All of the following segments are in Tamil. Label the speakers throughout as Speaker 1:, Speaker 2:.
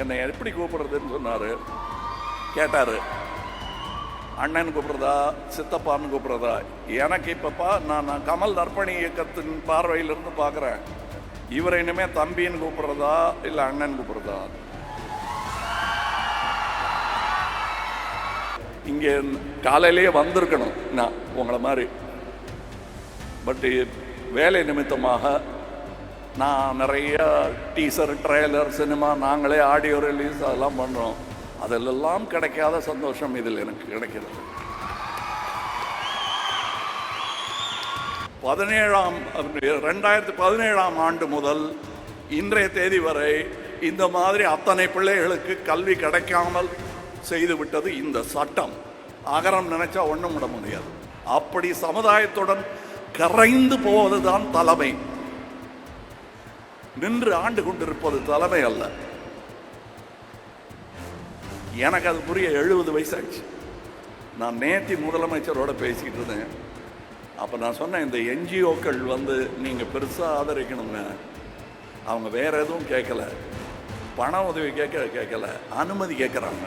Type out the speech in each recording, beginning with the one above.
Speaker 1: என்னை எப்படி கூப்பிடுறதுன்னு சொன்னார். கேட்டார். அண்ணன் கூப்பிட்றதா சித்தப்பான்னு கூப்பிட்றதா? எனக்கு இப்பப்பா நான் நான் கமல் நற்பணி இயக்கத்தின் பார்வையிலிருந்து பார்க்குறேன். இவரை இனிமே தம்பின்னு கூப்பிட்றதா இல்லை அண்ணன் கூப்பிட்றதா? இங்கே காலையிலேயே வந்திருக்கணும். நான் உங்களை மாதிரி. பட் வேலை நிமித்தமாக நான் நிறைய டீசர் ட்ரெய்லர் சினிமா நாங்களே ஆடியோ ரிலீஸ் அதெல்லாம் பண்ணுறோம் அதிலெல்லாம் கிடைக்காத சந்தோஷம் இதில் எனக்கு கிடைக்கிறது. பதினேழாம் ரெண்டாயிரத்தி பதினேழாம் ஆண்டு முதல் இன்றைய தேதி வரை இந்த மாதிரி அத்தனை பிள்ளைகளுக்கு கல்வி கிடைக்காமல் செய்துவிட்டது இந்த சட்டம். அகரம் நினைச்சா ஒன்றும் விட முடியாது. அப்படி சமுதாயத்துடன் கரைந்து போவதுதான் தலைமை. நின்று ஆண்டு கொண்டிருப்பது தலைமை அல்ல. எனக்கு அது புரிய எழுபது வயசாச்சு. நான் நேத்தி முதலமைச்சரோட பேசிக்கிட்டு இருந்தேன். அப்போ நான் சொன்னேன் இந்த என்ஜிஓக்கள் வந்து நீங்கள் பெருசாக ஆதரிக்கணுங்க. அவங்க வேற எதுவும் கேட்கல பண உதவி கேட்க கேட்கல. அனுமதி கேட்குறாங்க.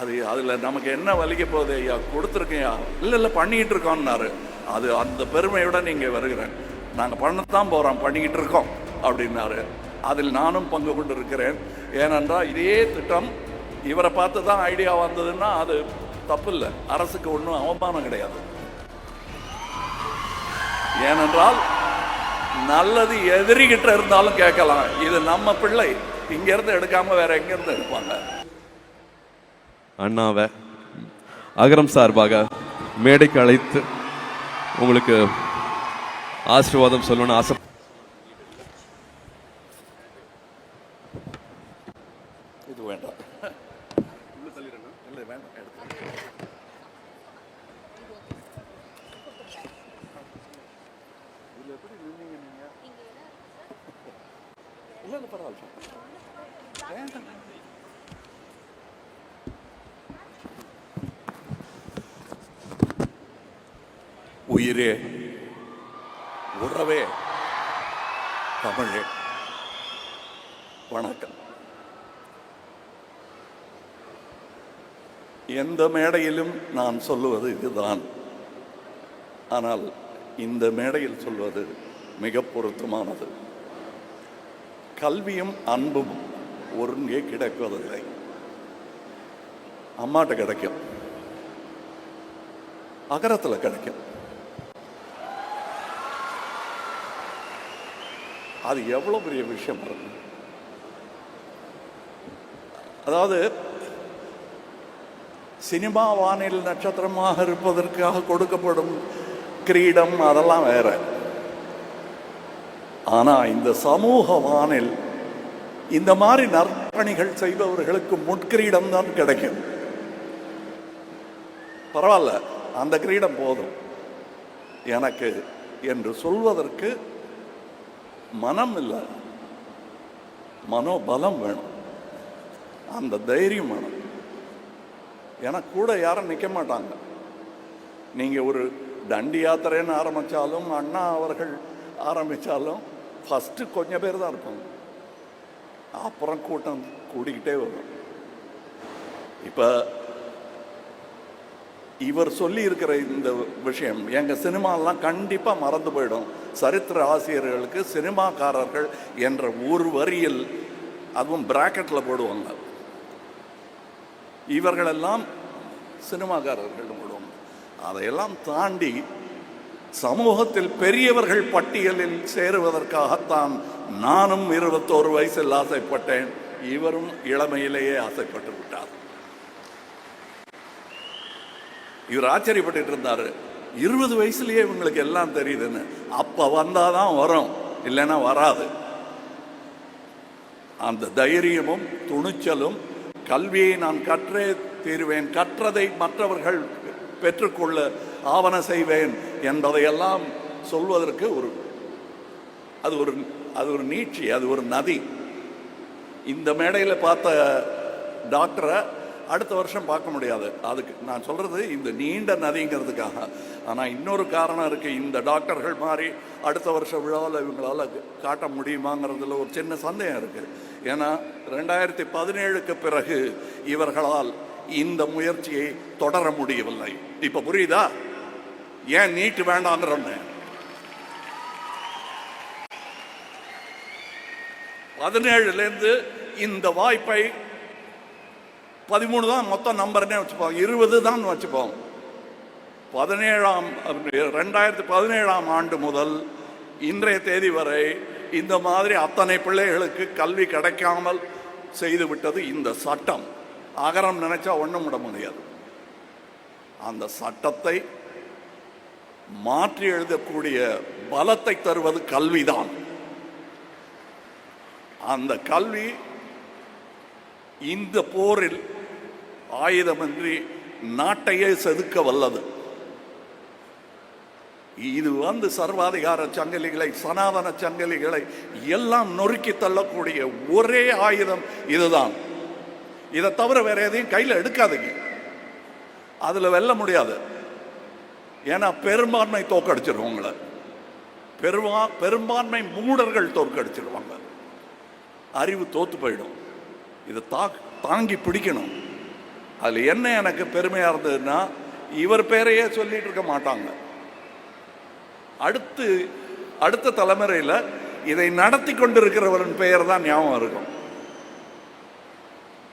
Speaker 1: அது அதில் நமக்கு என்ன வலிக்க போகுது ஐயா? கொடுத்துருக்கேயா இல்லை இல்லை பண்ணிக்கிட்டு இருக்கோம்னாரு அது அந்த பெருமையோட நீங்கள் வருகிறேன். நாங்கள் பண்ணத்தான் போகிறோம் பண்ணிக்கிட்டு இருக்கோம் அப்படின்னாரு. அதில் நானும் பங்கு கொண்டு இருக்கிறேன் ஏனென்றால் இதே திட்டம் இவரை பார்த்து தான் ஐடியா வந்ததுன்னா அது தப்பு இல்லை அரசுக்கு ஒன்றும் அவமானம் கிடையாது. ஏனென்றால் நல்லது எதிரிகிட்ட இருந்தாலும் கேட்கலாம். இது நம்ம பிள்ளை. இங்கேருந்து எடுக்காமல் வேற எங்கேருந்து எடுப்பாங்க?
Speaker 2: அண்ணாவை அகரம் சார்பாக மேடைக்கு அழைத்து உங்களுக்கு ஆசீர்வாதம் சொல்லணும்னு ஆசை
Speaker 1: இது வேண்டாம் இல்லை வேண்டாம் எடுத்து இதுல எப்படி நின்னீங்க நீங்க? இல்ல, இல்ல, பரவாயில்ல. வேண்டாம். உயிரே உறவே தமிழே வணக்கம். எந்த மேடையிலும் நான் சொல்லுவது இதுதான். ஆனால் இந்த மேடையில் சொல்வது மிக பொருத்தமானது. கல்வியும் அன்பும் ஒருங்கே கிடைக்குவதில்லை. அம்மாட்ட கிடைக்கும். அகரத்தில் கிடைக்கும். அது எவ்வளோ பெரிய விஷயம் பாருங்க. அதாவது சினிமா வானில் நட்சத்திரமாக இருப்பதற்காக கொடுக்கப்படும் கிரீடம் அதெல்லாம் வேற. ஆனா இந்த சமூக வானில் இந்த மாதிரி நற்பணிகள் செய்பவர்களுக்கு முட்கிரீடம் தான் கிடைக்கும். பரவாயில்ல அந்த கிரீடம் போதும். எனக்கு என்று சொல்வதற்கு மனம் இல்லை. மனோபலம் வேணும். அந்த தைரியம் வேணும். ஏன்னா கூட யாரும் நிற்க மாட்டாங்க. நீங்கள் ஒரு தண்டி யாத்திரைன்னு ஆரம்பித்தாலும் அண்ணா அவர்கள் ஆரம்பித்தாலும் ஃபஸ்ட்டு கொஞ்சம் பேர் தான் இருப்பாங்க. அப்புறம் கூட்டம் கூடிக்கிட்டே வரும். இப்போ இவர் சொல்லி இருக்கிற இந்த விஷயம் எங்கள் சினிமாலாம் கண்டிப்பாக மறந்து போயிடும். சரித்திர ஆசிரியர்களுக்கு சினிமாக்காரர்கள் என்ற ஒரு வரியில் அதுவும் பிராக்கெட்டில் போடுவாங்க. இவர்களெல்லாம் சினிமாக்காரர்கள் போடுவாங்க அதையெல்லாம் தாண்டி சமூகத்தில் பெரியவர்கள் பட்டியலில் சேருவதற்காகத்தான் நானும் இருபத்தோரு வயசில் ஆசைப்பட்டேன். இவரும் இளமையிலேயே ஆசைப்பட்டு விட்டார். இவர் ஆச்சரியப்பட்டுட்டு இருந்தாரு. இருபது வயசுலயே இவங்களுக்கு எல்லாம் தெரியுதுன்னு. அப்ப வந்தாதான் வரும் இல்லைன்னா வராது. அந்த தைரியமும் துணிச்சலும் கல்வியை நான் கற்றே தீருவேன் கற்றதை மற்றவர்கள் பெற்றுக்கொள்ள ஆவண செய்வேன் என்பதையெல்லாம் சொல்வதற்கு ஒரு அது ஒரு அது ஒரு நீட்சி அது ஒரு நதி. இந்த மேடையில் பார்த்த டாக்டரை அடுத்த வருஷம் பார்க்க முடியாது. அதுக்கு நான் சொல்கிறது இந்த நீண்ட நதிங்கிறதுக்காக. ஆனால் இன்னொரு காரணம் இருக்குது இந்த டாக்டர்கள் மாதிரி அடுத்த வருஷ விழாவில் இவங்களால் காட்ட முடியுமாங்கிறதுல ஒரு சின்ன சந்தேகம் இருக்குது ஏன்னா ரெண்டாயிரத்தி பதினேழுக்கு பிறகு இவர்களால் இந்த முயற்சியை தொடர முடியவில்லை. இப்ப புரியுதா? ஏன் நீட்டு வேண்டாங்கிறோன்னு பதினேழுலேருந்து இந்த வாய்ப்பை பதிமூணு தான் மொத்தம் நம்பர்னே வச்சுப்போம். இருபது தான் வச்சுப்போம். பதினேழாம் ரெண்டாயிரத்தி பதினேழாம் ஆண்டு முதல் இன்றைய தேதி வரை இந்த மாதிரி அத்தனை பிள்ளைகளுக்கு கல்வி கிடைக்காமல் செய்து விட்டது இந்த சட்டம். அகரம் நினைச்சா ஒண்ணும் விட முடியாது. அந்த சட்டத்தை மாற்றி எழுதக்கூடிய பலத்தை தருவது கல்விதான். அந்த கல்வி இந்த போரில் ஆயுதமின்றி நாட்டையே செதுக்க வல்லது. இது வந்து சர்வாதிகார சங்கிலிகளை சனாதன சங்கிலிகளை எல்லாம் நொறுக்கி தள்ளக்கூடிய ஒரே ஆயுதம் இதுதான். இதை தவிர வேற எதையும் கையில் எடுக்காதீங்க. அதில் வெல்ல முடியாது. ஏன்னா பெரும்பான்மை தோக்கடிச்சிடும் உங்களை. பெருமா பெரும்பான்மை மூடர்கள் தோற்கடிச்சிருவாங்க. அறிவு தோத்து போயிடும். இதை தா தாங்கி பிடிக்கணும். அதில் என்ன எனக்கு பெருமையாக இருந்ததுன்னா இவர் பேரையே சொல்லிட்டு இருக்க மாட்டாங்க. அடுத்து அடுத்த தலைமுறையில் இதை நடத்தி கொண்டிருக்கிறவரின் பெயர் தான் ஞாபகம் இருக்கும்.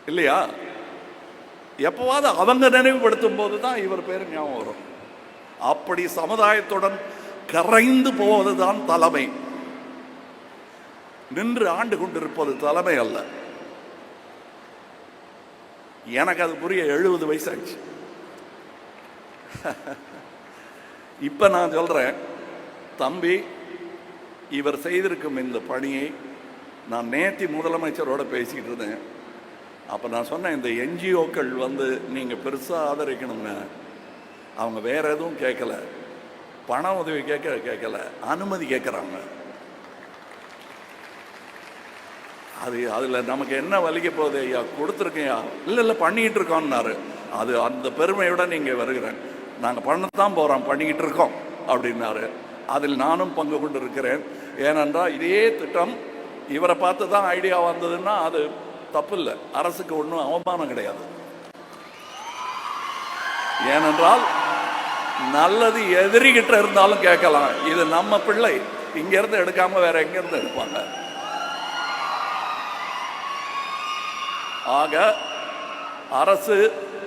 Speaker 1: இல்லையா? எப்பவாவது அவங்க நினைவுபடுத்தும் போது தான் இவர் பேர் ஞாபகம் வரும். அப்படி சமுதாயத்துடன் கரைந்து போவதுதான் தலைமை. நின்று ஆண்டு கொண்டிருப்பது தலைமை அல்ல. எனக்கு அது புரிய எழுபது வயசாச்சு இப்ப நான் சொல்றேன் தம்பி இவர் செய்திருக்கும் இந்த பணியை நான் நேத்தி முதலமைச்சரோட பேசிக்கிட்டு இருந்தேன். அப்போ நான் சொன்னேன் இந்த என்ஜிஓக்கள் வந்து நீங்கள் பெருசாக ஆதரிக்கணுங்க அவங்க வேற எதுவும் கேட்கல. பண உதவி கேட்க கேட்கல. அனுமதி கேட்குறாங்க. அது அதில் நமக்கு என்ன வலிக்க போகுது ஐயா? கொடுத்துருக்கையா இல்லை இல்லை பண்ணிக்கிட்டு இருக்கோம்னாரு. அது அந்த பெருமையோட நீங்கள் வருகிறேன். நாங்கள் பண்ணத்தான் போகிறோம் பண்ணிக்கிட்டு இருக்கோம் அப்படின்னாரு. அதில் நானும் பங்கு கொண்டு இருக்கிறேன் ஏனென்றால் இதே திட்டம் இவரை பார்த்து தான் ஐடியா வந்ததுன்னா அது தப்பு இல்லை அரசுக்கு ஒன்றும் அவமானம் கிடையாது. ஏனென்றால் நல்லது எதிரிகிட்ட இருந்தாலும் கேட்கலாம். இது நம்ம பிள்ளை. இங்கிருந்து எடுக்காம வேற எங்கிருந்து எடுப்பாங்க? ஆக அரசு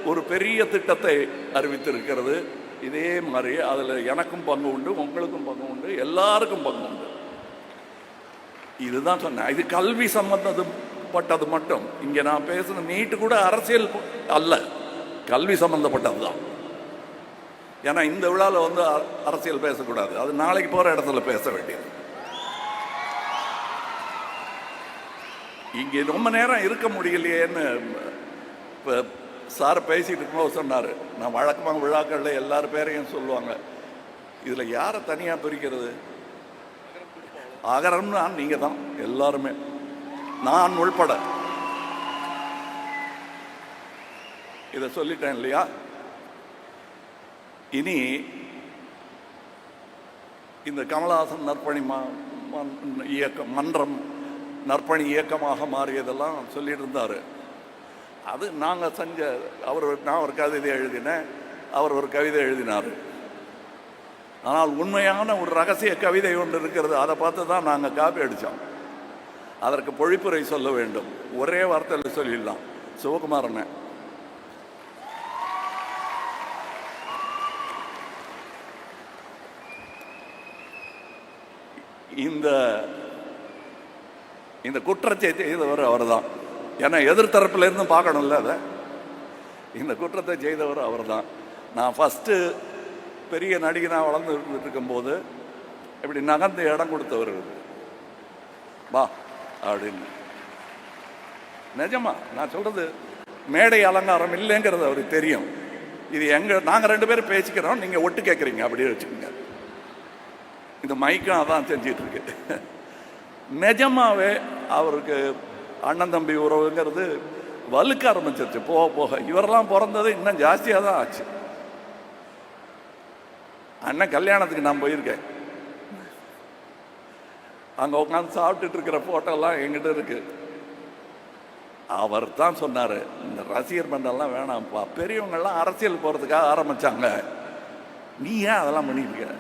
Speaker 1: ஒரு பெரிய திட்டத்தை அறிவித்திருக்கிறது. இதே மாதிரி அதில் எனக்கும் பங்கு உண்டு உங்களுக்கும் பங்கு உண்டு எல்லாருக்கும் பங்கு உண்டு. இதுதான் சொன்னேன். இது கல்வி சம்பந்தப்பட்டது மட்டும். இங்கே நான் பேசுன நீட்டு கூட அரசியல் அல்ல. கல்வி சம்பந்தப்பட்டது தான் ஏன்னா இந்த விழாவில் வந்து அ- அரசியல் பேசக்கூடாது. அது நாளைக்கு போகிற இடத்துல பேச வேண்டியது. இங்கே ரொம்ப நேரம் இருக்க முடியலையேன்னு இப்போ சார் பேசிகிட்டு இருக்கும்போது சொன்னார் நான் வழக்கமாக விழாக்களில் எல்லார் பேரையும் சொல்லுவாங்க. இதில் யாரை தனியாக பிரிக்கிறது? அகரம்னா நீங்கள் தான் எல்லாருமே. நான் உள்பட. இதை சொல்லிட்டேன் இல்லையா? இனி இந்த கமலஹாசன் நற்பணி ம- இயக்கம் மன்றம் நற்பணி இயக்கமாக மாறியதெல்லாம் சொல்லிட்டு இருந்தார். அது நாங்கள் செஞ்ச அவர் நான் ஒரு கவிதை எழுதினேன் அவர் ஒரு கவிதை எழுதினார். ஆனால் உண்மையான ஒரு ரகசிய கவிதை ஒன்று இருக்கிறது அதை பார்த்து தான் நாங்கள் காப்பி அடித்தோம் அதற்கு பொழிப்புரை சொல்ல வேண்டும். ஒரே வார்த்தையில் சொல்லிடலாம். சிவகுமாரனை. இந்த இந்த குற்றத்தை அவர் தான் ஏன்னா எதிர்த்தரப்புல இருந்தும் பார்க்கணும்ல அதை. இந்த குற்றத்தை செய்தவர் அவர் தான் நான் ஃபஸ்ட்டு பெரிய நடிகனாக வளர்ந்து இருக்கும்போது இப்படி நகர்ந்து இடம் கொடுத்தவர் வா அப்படின்னு. நிஜமா நான் சொல்கிறது மேடை அலங்காரம் இல்லைங்கிறது அவருக்கு தெரியும். இது எங்கள் நாங்கள் ரெண்டு பேரும் பேசிக்கிறோம் நீங்கள் ஒட்டு கேட்குறீங்க அப்படியே வச்சுக்கோங்க. இந்த மைக்கும் அதான் செஞ்சிட்ருக்கு நிஜமாவே அவருக்கு அண்ணன் தம்பி உறவுங்கிறது வலுக்க ஆரம்பிச்சிருச்சு. போக போக இவரெல்லாம் பிறந்தது இன்னும் ஜாஸ்தியாக தான் ஆச்சு. அண்ணன் கல்யாணத்துக்கு நான் போயிருக்கேன். அங்கே உட்காந்து சாப்பிட்டுட்டு இருக்கிற போட்டோலாம் எங்கிட்ட இருக்கு. அவர் தான் சொன்னார் இந்த ரசிகர் மன்றம்லாம் வேணாம்ப்பா. பெரியவங்கள்லாம் அரசியல் போகிறதுக்காக ஆரம்பித்தாங்க நீ ஏன் அதெல்லாம் பண்ணிட்டு இருக்க?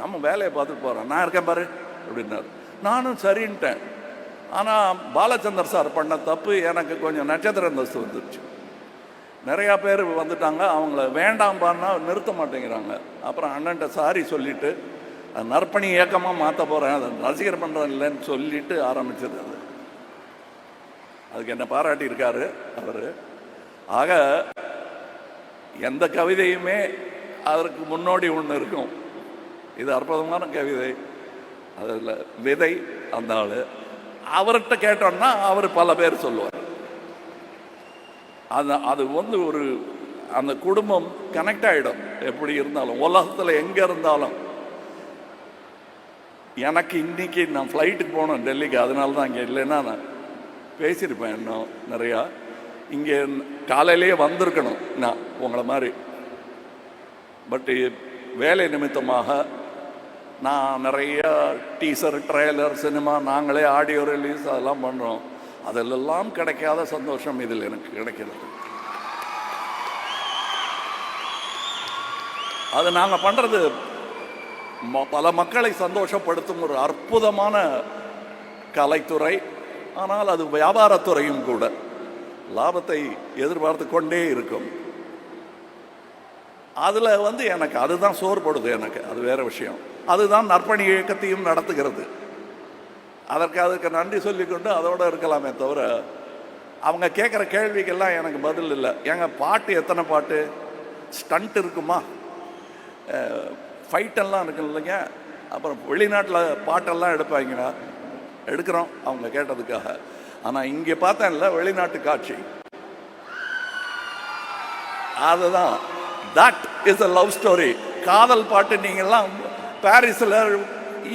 Speaker 1: நம்ம வேலையை பார்த்துட்டு போகிறோம் நான் இருக்கேன் பாரு அப்படின்னாரு. நானும் சரின்ட்டேன். ஆனால் பாலச்சந்தர் சார் பண்ண தப்பு எனக்கு கொஞ்சம் நட்சத்திர அந்தஸ்து வந்துருச்சு. நிறையா பேர் வந்துட்டாங்க அவங்கள வேண்டாம்பான்னா நிறுத்த மாட்டேங்கிறாங்க. அப்புறம் அண்ணன்ட்ட சாரி சொல்லிவிட்டு அது நற்பணி இயக்கமாக மாற்ற போகிறேன் அதை ரசிகர் பண்ணுறேன் இல்லைன்னு சொல்லிட்டு ஆரம்பிச்சது அது. அதுக்கு என்ன பாராட்டியிருக்காரு அவர். ஆக எந்த கவிதையுமே அதற்கு முன்னோடி ஒன்று இருக்கும். இது அற்புதமான கவிதை. அதில் விதை அந்த ஆள். அவர்கிட்ட கேட்டோம்னா அவர் பல பேர் சொல்லுவார். அது அது வந்து ஒரு அந்த குடும்பம் கனெக்ட் ஆகிடும் எப்படி இருந்தாலும் உலகத்தில் எங்கே இருந்தாலும். எனக்கு இன்னைக்கு நான் ஃப்ளைட்டுக்கு போகணும் டெல்லிக்கு அதனால தான் அங்கே இல்லைன்னா நான் பேசியிருப்பேன் இன்னும் நிறையா. இங்கே காலையிலேயே வந்திருக்கணும் நான் உங்களை மாதிரி. பட்டு வேலை நிமித்தமாக நான் நிறைய டீசர் ட்ரெய்லர் சினிமா நாங்களே ஆடியோ ரிலீஸ் அதெல்லாம் பண்ணுறோம் அதிலெல்லாம் கிடைக்காத சந்தோஷம் இதில் எனக்கு கிடைக்கிறது. அது நாங்கள் பண்ணுறது பல மக்களை சந்தோஷப்படுத்தும் ஒரு அற்புதமான கலைத்துறை. ஆனால் அது வியாபாரத்துறையும் கூட. லாபத்தை எதிர்பார்த்து கொண்டே இருக்கும். அதில் வந்து எனக்கு அதுதான் சோர்படுது எனக்கு. அது வேறு விஷயம். அதுதான் நற்பணி இயக்கத்தையும் நடத்துகிறது. அதற்கு அதுக்கு நன்றி சொல்லிக்கொண்டு அதோடு இருக்கலாமே தவிர அவங்க கேட்குற கேள்விக்கெல்லாம் எனக்கு பதில் இல்லை. எங்கள் பாட்டு எத்தனை பாட்டு? ஸ்டண்ட் இருக்குமா? ஃபைட்டெல்லாம் இருக்கு இல்லைங்க? அப்புறம் வெளிநாட்டில் பாட்டெல்லாம் எடுப்பாங்கன்னா எடுக்கிறோம் அவங்க கேட்டதுக்காக. ஆனால் இங்கே பார்த்தேன்ல வெளிநாட்டு காட்சி. அதுதான். That is a love story காதல் பாட்டு நீங்கள்லாம் பாரிஸில்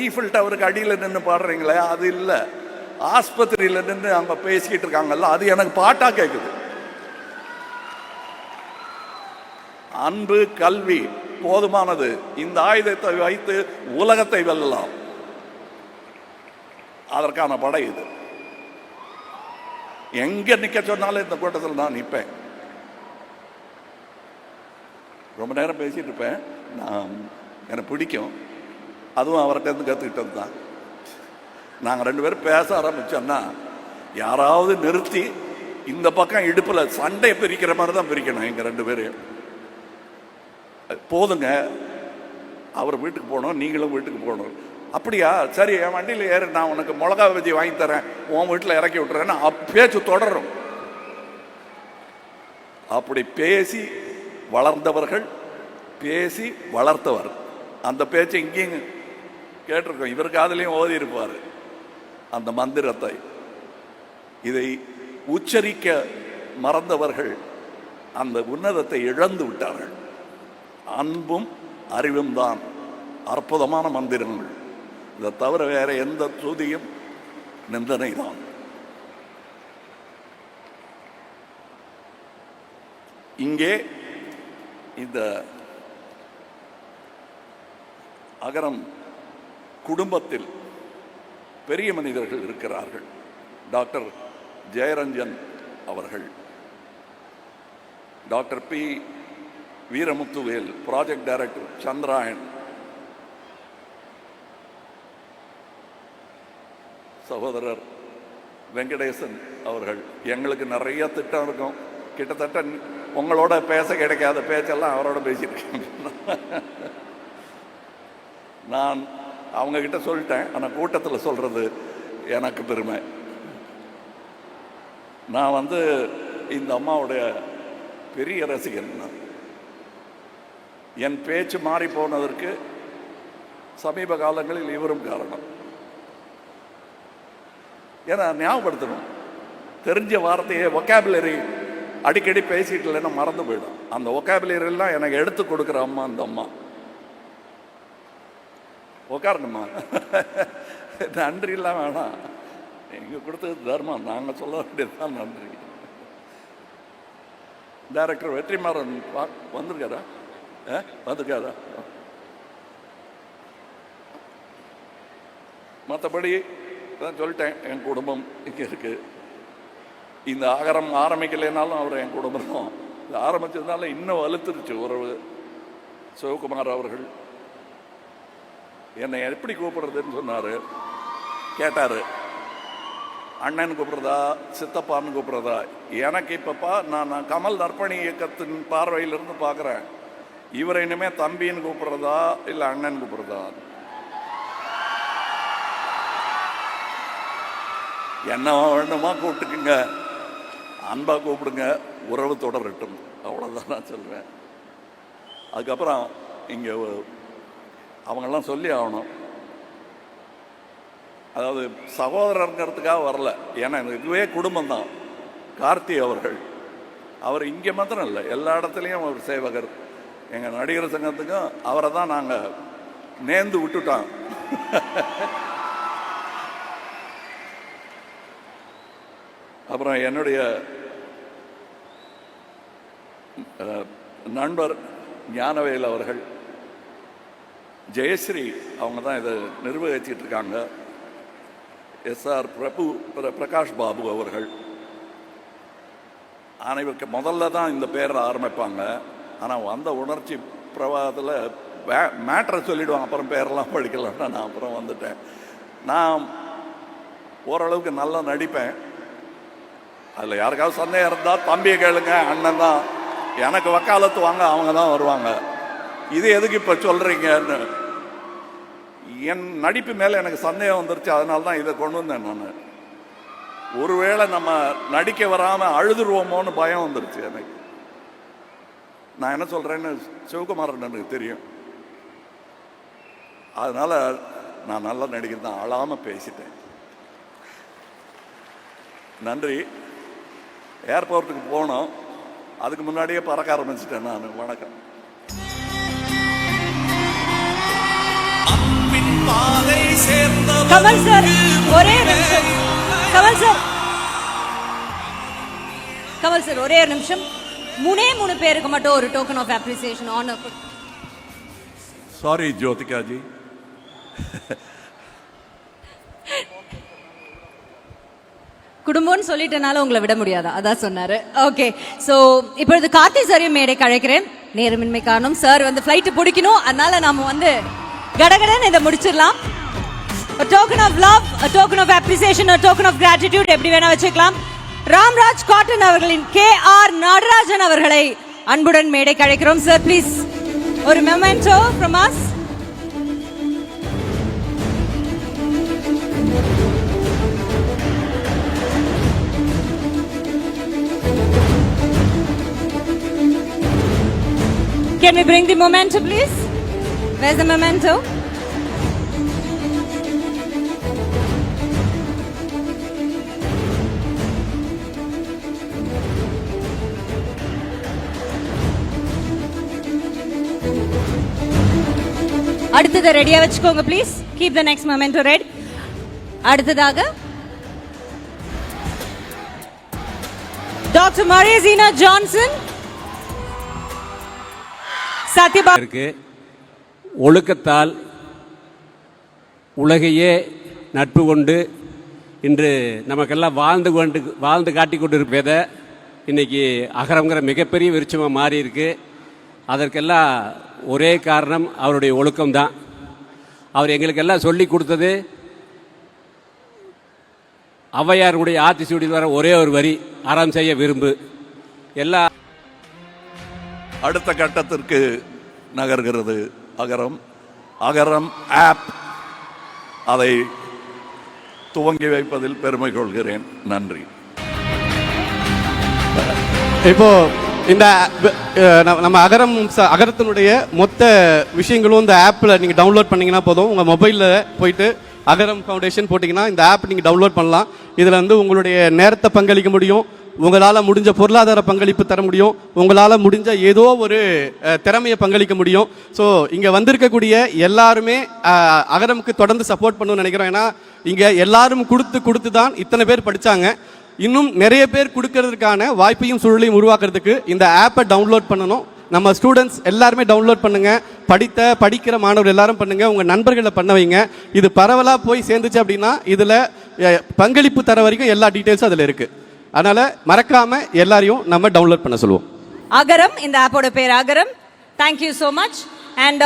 Speaker 1: ஈஃபில் டவருக்கு அடியில் நின்று பாடுறீங்களே அது இல்லை. ஆஸ்பத்திரியில் நின்று அவங்க பேசிக்கிட்டு இருக்காங்கல்ல அது எனக்கு பாட்டாக கேட்குது அன்பு கல்வி போதுமானது. இந்த ஆயுதத்தை வைத்து உலகத்தை வெல்லலாம். அதற்கான படை இது. எங்க நிக்க சொன்னாலும் இந்த கூட்டத்தில் நான் நிற்பேன் ரொம்ப நேரம் பேசிட்டு இருப்பேன். நான் எனக்கு பிடிக்கும். அதுவும் அவர்கிட்டருந்து கற்றுக்கிட்டது தான். நாங்கள் ரெண்டு பேரும் பேச ஆரம்பித்தோம்னா யாராவது நிறுத்தி இந்த பக்கம் இடுப்பில் சண்டையை பிரிக்கிற மாதிரி தான் பிரிக்கணும் எங்கள் ரெண்டு பேரையும் போதுங்க. அவர் வீட்டுக்கு போகணும் நீங்களும் வீட்டுக்கு போகணும். அப்படியா? சரி என் வண்டியில் ஏறு நான் உனக்கு மிளகா பஜ்ஜி வாங்கி தரேன். உன் வீட்டில் இறக்கி விட்டுறேன்னு அப்~ பேச்சு தொடரும். அப்படி பேசி வளர்ந்தவர்கள் பேசி வளர்த்தவர். அந்த பேச்சை இங்கேயும் கேட்டிருக்கோம். இவர் காதலையும் ஓதி இருப்பார். அந்த மந்திரத்தை. இதை உச்சரிக்க மறந்தவர்கள் அந்த உன்னதத்தை இழந்து விட்டார்கள். அன்பும் அறிவும் தான் அற்புதமான மந்திரங்கள். இதை தவிர வேற எந்த துதியும் நிந்தனை தான். இங்கே இந்த அகரம் குடும்பத்தில் பெரிய மனிதர்கள் இருக்கிறார்கள். டாக்டர் ஜெயரஞ்சன் அவர்கள். Doctor P Veeramuthuvel project director Chandrayaan. சகோதரர் வெங்கடேசன் அவர்கள். எங்களுக்கு நிறைய திட்டம் இருக்கும். கிட்டத்தட்ட உங்களோட பேச கிடைக்காத பேச்செல்லாம் அவரோட பேசியிருக்கேன் நான் அவங்கக்கிட்ட சொல்லிட்டேன் ஆனால் கூட்டத்தில் சொல்கிறது எனக்கு பெருமை. நான் வந்து இந்த அம்மாவுடைய பெரிய ரசிகன் நான். என் பேச்சு மாறி போனதற்கு சமீப காலங்களில் இவரும் காரணம். ஏன்னா ஞாபகப்படுத்தணும். தெரிஞ்ச வார்த்தையை ஒக்காபுலரி அடிக்கடி பேசிட்டு இல்லைன்னா மறந்து போயிடும். அந்த vocabulary எல்லாம் எனக்கு எடுத்து கொடுக்குற அம்மா அந்த அம்மா. உட்காரணுமா நன்றி இல்லாம வேணாம். நீங்கள் கொடுத்தது தர்மம். நாங்கள் சொல்ல வேண்டியதுதான் நன்றி. டைரக்டர் வெற்றிமாறன் பா- வந்திருக்காரா? ஆ வந்திருக்காரா மற்றபடி தான் சொல்லிட்டேன் என் குடும்பம் இங்கே இருக்குது இந்த ஆகரம் ஆரம்பிக்கலைனாலும் அவர் என் குடும்பம். இது ஆரம்பித்ததுனால இன்னும் வலுத்துருச்சு உறவு. சிவகுமார் அவர்கள் என்னை எப்படி கூப்பிடுறதுன்னு சொன்னார். கேட்டார். அண்ணன் கூப்பிட்றதா சித்தப்பான்னு கூப்பிட்றதா? எனக்கு இப்பப்பா நான் நான் கமல் நற்பணி இயக்கத்தின் பார்வையிலிருந்து பார்க்குறேன் இவரை இனிமே தம்பின்னு கூப்பிட்றதா இல்லை அண்ணன் கூப்பிட்றதா? என்ன வேண்டுமா கூப்பிட்டுக்குங்க. அன்பாக கூப்பிடுங்க. உறவு தொடரட்டும். அவ்வளோதான் நான் சொல்வேன். அதுக்கப்புறம் இங்கே அவங்கெல்லாம் சொல்லி ஆகணும். அதாவது சகோதரங்கிறதுக்காக வரல. ஏன்னா இதுவே குடும்பம் தான் கார்த்தி அவர்கள். அவர் இங்கே மாத்திரம் இல்லை. எல்லா இடத்துலையும் அவர் சேவகர். எங்கள் நடிகர் சங்கத்துக்கும் அவரை தான் நாங்கள் நேர்ந்து விட்டுட்டோம். அப்புறம் என்னுடைய நண்பர் ஞானவேல் அவர்கள். ஜெயஸ்ரீ அவங்க தான் இதை நிர்வகிச்சிட்டு இருக்காங்க. எஸ்ஆர் பிரபு பிரகாஷ் பாபு அவர்கள். அனைவருக்கு முதல்ல தான் இந்த பேரை ஆரம்பிப்பாங்க. ஆனால் வந்த உணர்ச்சி பிரவாகத்தில் மேட்ரை சொல்லிவிடுவாங்க அப்புறம் பேரெல்லாம் படிக்கலாம்னா நான் அப்புறம் வந்துட்டேன். நான் ஓரளவுக்கு நல்லா நடிப்பேன். அதில் யாருக்காவது சந்தேகம் இருந்தால் தம்பியை கேளுங்க அண்ணன் தான். எனக்கு வக்காலத்து வாங்க அவங்க தான் வருவாங்க. இது எதுக்கு இப்போ சொல்கிறீங்கன்னு என் நடிப்பு மேலே எனக்கு சந்தேகம் வந்துருச்சு அதனால தான் இதை கொண்டு வந்தேன் நான். ஒருவேளை நம்ம நடிக்க வராமல் அழுதுருவோமோன்னு பயம் வந்துருச்சு எனக்கு. நான் என்ன சொல்கிறேன்னு சிவகுமாரன் எனக்கு தெரியும். அதனால் நான் நல்லா நடிக்கிறது தான் அழாமல் பேசிட்டேன். நன்றி. ஏர்போர்ட்டுக்கு போனோம். அதுக்கு முன்னாடியே பறக்க ஆரம்பிச்சிட்டேன் நான். வணக்கம்.
Speaker 3: கமல் சார் ஒரே நிமிஷம். கமல் சார். கமல் சார் ஒரே ஒரு நிமிஷம். மூணே மூணு பேருக்கு மட்டும் ஒரு token of appreciation honour
Speaker 1: sorry Jyothika ji
Speaker 3: குடும்பம்னு சொல்லிட்டனால உங்களை விட முடியாதா? அதான் சொன்னாரு. ஓகே சோ இப்பொழுது கார்த்தி சாரையும் மேடைக்கு அழைக்கிறேன் நேரமின்மை காரணம் சார் வந்து ஃப்ளைட் பிடிக்கணும். அதனால நாம வந்து கடகடன்னு இதை முடிச்சிடலாம். A token of love, a token of appreciation, a token of gratitude எப்படி வேணா வச்சுக்கலாம். ராம்ராஜ் காட்டன் அவர்களின் கே ஆர் நடராஜன் அவர்களை அன்புடன் மேடை கழைக்கிறோம் சார் ப்ளீஸ் ஒரு memento from us. Can we bring the momentum, please? Where's the memento? அடுத்ததை ரெடியாக வச்சுக்கோங்க please keep the next moment red அடுத்ததாக டாக்டர் மரியசீனா ஜான்சன் சத்யபா
Speaker 4: இருக்கு. ஒழுக்கத்தால் உலகையே நட்பு கொண்டு இன்று நமக்கெல்லாம் வாழ்ந்து கொண்டு வாழ்ந்து காட்டி கொண்டு இருப்பதை இன்றைக்கி அகரங்கிற மிகப்பெரிய விருட்சமாக மாறி இருக்கு அதற்கெல்லாம் ஒரே காரணம் அவருடைய ஒழுக்கம்தான். அவர் எங்களுக்கெல்லாம் சொல்லி கொடுத்தது ஔவையாருடைய ஆத்தி சூடியில் வர ஒரே ஒரு வரி அறம் செய்ய விரும்பு. எல்லா
Speaker 1: அடுத்த கட்டத்திற்கு நகர்கிறது. அகரம் அகரம் ஆப் அதை துவங்கி வைப்பதில் பெருமை கொள்கிறேன். நன்றி.
Speaker 5: இப்போ இந்த நம்ம- நம்ம அகரம் அகரத்தினுடைய மொத்த விஷயங்களும் இந்த ஆப்பில் நீங்கள் டவுன்லோட் பண்ணீங்கன்னா போதும். உங்கள் மொபைலில் போயிட்டு அகரம் ஃபவுண்டேஷன் போட்டிங்கன்னா இந்த ஆப் நீங்கள் டவுன்லோட் பண்ணலாம். இதில் வந்து உங்களுடைய நேரத்தை பங்களிக்க முடியும். உங்களால் முடிஞ்ச பொருளாதார பங்களிப்பு தர முடியும். உங்களால் முடிஞ்ச ஏதோ ஒரு திறமையை பங்களிக்க முடியும். ஸோ இங்கே வந்திருக்கக்கூடிய எல்லாருமே அகரமுக்கு தொடர்ந்து சப்போர்ட் பண்ணணும்னு நினைக்கிறோம். ஏன்னா இங்கே எல்லாரும் கொடுத்து கொடுத்து தான் இத்தனை பேர் படித்தாங்க இன்னும் நிறைய பேர் கொடுக்கறதுக்கான வாய்ப்பையும் சூழலையும் உருவாக்குறதுக்கு இந்த ஆப்பை டவுன்லோட் பண்ணணும். நம்ம ஸ்டூடெண்ட்ஸ் எல்லாருமே டவுன்லோட் பண்ணுங்க. படித்த படிக்கிற மாணவர் எல்லாரும் பண்ணுங்க. உங்க நண்பர்களை பண்ண வைங்க. இது பரவலா போய் சேர்ந்துச்சு அப்படின்னா இதுல பங்களிப்பு தர வரைக்கும் எல்லா டீட்டெயில்ஸும் அதுல இருக்குது அதனால மறக்காம எல்லாரையும் நம்ம டவுன்லோட் பண்ண சொல்லுவோம்.
Speaker 3: அகரம் இந்த ஆப்போட பேர் Agaram. Thank you so much and